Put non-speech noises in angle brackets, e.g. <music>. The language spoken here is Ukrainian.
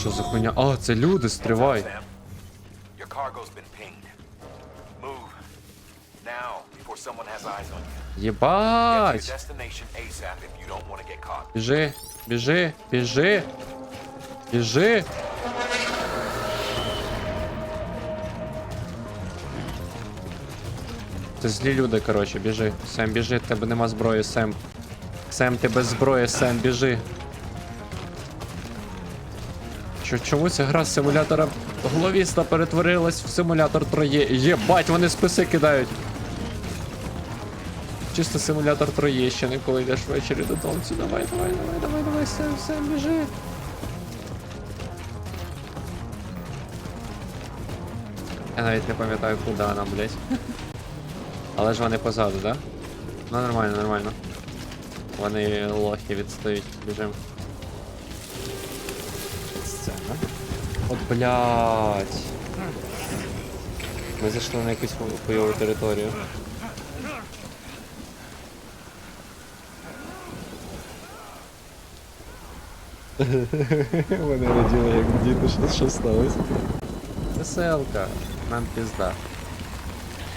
що за хуйня? А, це люди, стривай. Єбать! Біжи, біжи, біжи. Біжи. Це злі люди, коротше, біжи. Сем, біжи, тебе нема зброї, Сем. Сем, ти без зброї, Сем, біжи. Чо, чому ця гра з симулятора головіста перетворилась в симулятор троє? Єбать, вони списи кидають. Чисто симулятор Троєщини, коли йдеш ввечері додому. Давай, давай, давай, давай, давай, Сем, Сем, біжи. Я навіть не пам'ятаю, куди нам, блять. Але ж вони позаду, да? Ну нормально, нормально. Вони лохи відстають, біжим. Сцена. От блять. Ми зайшли на якусь ху- хуйову територію. <laughs> Вони раділи, як діти, що сталося. Веселка, нам пізда.